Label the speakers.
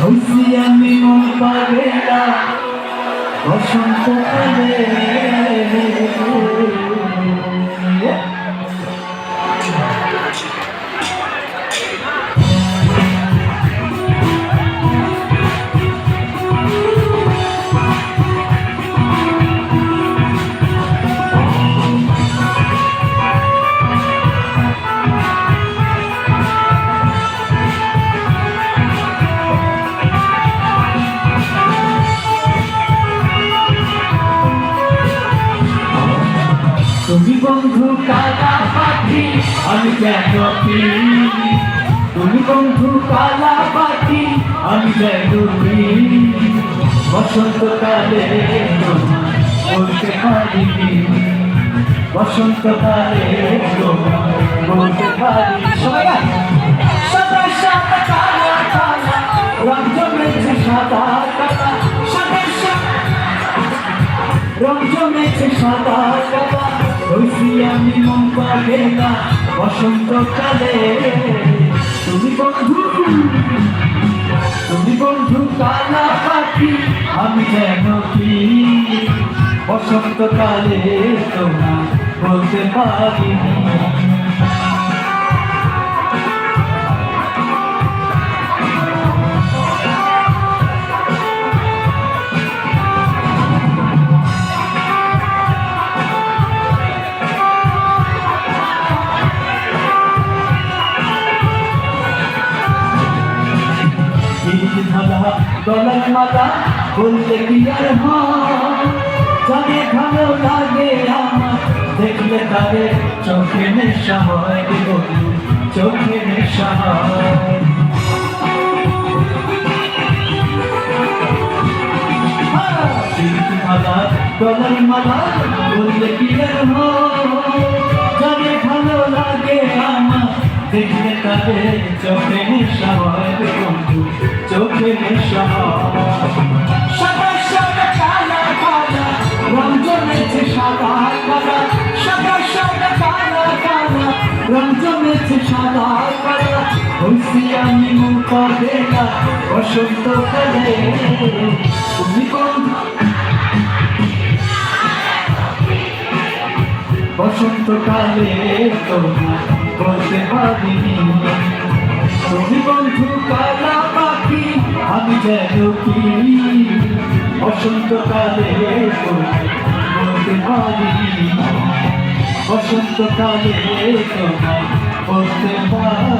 Speaker 1: হইছি আমি মন পাগেলা বসন্ত তুমি বন্ধু কালা পাখি আমি যেন কি তুমি বন্ধু কালা পাখি আমি যেন কি বসন্তকালে বলতে পারিনি। বসন্তকালে তোমার বলতে পারি কালা কালা, রং জমেছে সাদা কালা। কালা। হইছি আমি মন পাবে না বসন্তকালে। তুমি বন্ধু তুমি বন্ধু কালা পাখি, আমি যেন কি? বসন্তকালে তোমার বলতে পারিনি। গলার মালা বলতে কি আর জানে ভালো লাগে আমার, দেখলে তারে চোখে নেশা হয় চোখে নেশা হয়। ধালা মালা বলতে কি আর জানে ভালো লাগে আমার, দেখলে তারে চোখে নেশা হয় চোখে নেশা। সাদা সাদা কালা কালা রং জমেছে সাদা কালা। সাদা সাদা কালা কালা রং জমেছে সাদা কালা। হইছি আমি মুখা দেলা বসন্ত কালে তুমি বন্ধু বসন্তকালে তোমার বলতে পারিনি। তুমি বন্ধু কালা যেন কিনি পারিনি বসন্তকালে তোমার বলতে পারিনি